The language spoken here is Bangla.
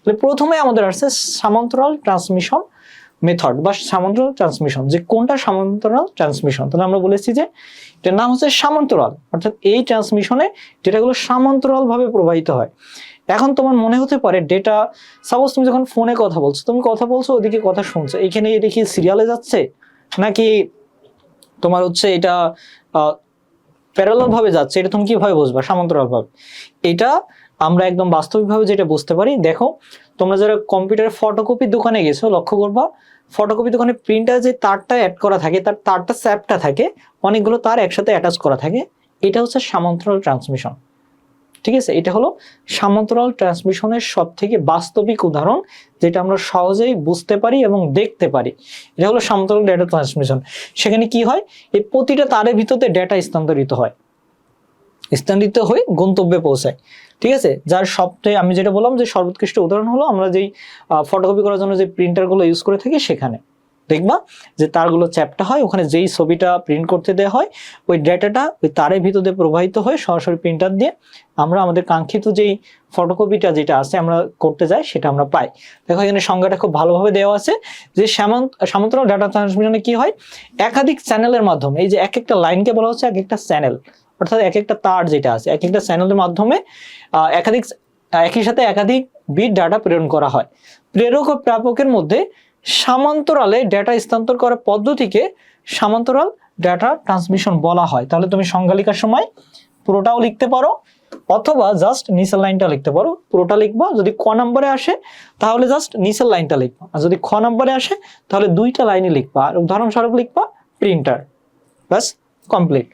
তাহলে প্রথমে আমাদের আসছে সামান্তরাল ট্রান্সমিশন মেথড বা সামান্তরাল ট্রান্সমিশন, যে কোনটা সামান্তরাল ট্রান্সমিশন? তাহলে আমরা বলেছি যে এটার নাম হচ্ছে সামান্তরাল, অর্থাৎ এই ট্রান্সমিশনে ডেটাগুলো সমান্তরাল ভাবে প্রবাহিত হয়। এখন তোমার মনে হতে পারে ডেটা, সাপোজ তুমি যখন ফোনে কথা বলছো, তুমি কথা বলছো, ওদিকে কথা শুনছো এখানে এটা কি সিরিয়ালে যাচ্ছে? নাকি তোমার হচ্ছে এটা প্যারালাল ভাবে যাচ্ছে? এটা তুমি কীভাবে বুঝবা? সমান্তরাল ভাবে এটা আমরা একদম বাস্তবিকভাবে যেটা বুঝতে পারি, দেখো, তোমরা যারা কম্পিউটারের ফটোকপি দোকানে গেছো, লক্ষ্য করবা ফটোকপি দোকানে প্রিন্টার যে তারটা অ্যাড করা থাকে, তার তারটা স্যাপটা থাকে, অনেকগুলো তার একসাথে অ্যাটাচ করা থাকে, এটা হচ্ছে সমান্তরাল ট্রান্সমিশন ঠিক আছে? এটা হলো সমান্তরাল ট্রান্সমিশনের সব থেকে বাস্তবিক উদাহরণ, যেটা আমরা সহজেই বুঝতে পারি এবং দেখতে পারি। এটা হলো সমান্তরাল ডেটা ট্রান্সমিশন সেখানে কি হয়? এই প্রতিটা তারের ভিতরে ডেটা স্থানান্তরিত হয়। স্থানান্তরিত হয়ে গন্তব্যে পৌঁছায়। ঠিক আছে? যার সবচেয়ে, আমি যেটা বললাম যে সর্বোৎকৃষ্ট উদাহরণ হলো আমরা যেই ফটোকপি করার জন্য যে প্রিন্টারগুলো ইউজ করে থাকি সেখানে। দেখবা যে তারগুলো চ্যাপটা হয়, ওখানে যেই ছবিটা প্রিন্ট করতে দেওয়া হয়, ওই ডেটাটা ওই তারের ভিতরে প্রবাহিত হয়ে সরাসরি প্রিন্টার দিয়ে আমরা আমাদের কাঙ্ক্ষিত যেই ফটোকপিটা যেটা আছে আমরা করতে যাই, সেটা আমরা পাই। দেখো এখানে সংজ্ঞাটা খুব ভালোভাবে দেওয়া আছে যে সামান্ত ডাটা ট্রান্সমিশনে কি হয়? একাধিক চ্যানেলের মাধ্যমে, এই যে এক একটা লাইনকে বলা হচ্ছে এক একটা চ্যানেল অর্থাৎ এক একটা তার যেটা আছে, এক একটা চ্যানেলের মাধ্যমে একাধিক, একই সাথে একাধিক বিট ডাটা প্রেরণ করা হয়। প্রেরক ও প্রাপকের মধ্যে সামান্তরালে ডেটা স্থানান্তর করার পদ্ধতিকে সমান্তরাল ডেটা ট্রান্সমিশন বলা হয়। তাহলে তুমি সংজ্ঞা লেখার সময় পুরোটাও লিখতে পারো, অথবা জাস্ট নিচের লাইনটা লিখতে পারো। পুরোটা লিখবা, যদি ক নম্বরে আসে, তাহলে জাস্ট নিচের লাইনটা লিখবা। আর যদি খ নম্বরে আসে, তাহলে দুইটা লাইনে লিখবা। আর উদাহরণস্বরূপ লিখবা প্রিন্টার ব্যাস কমপ্লিট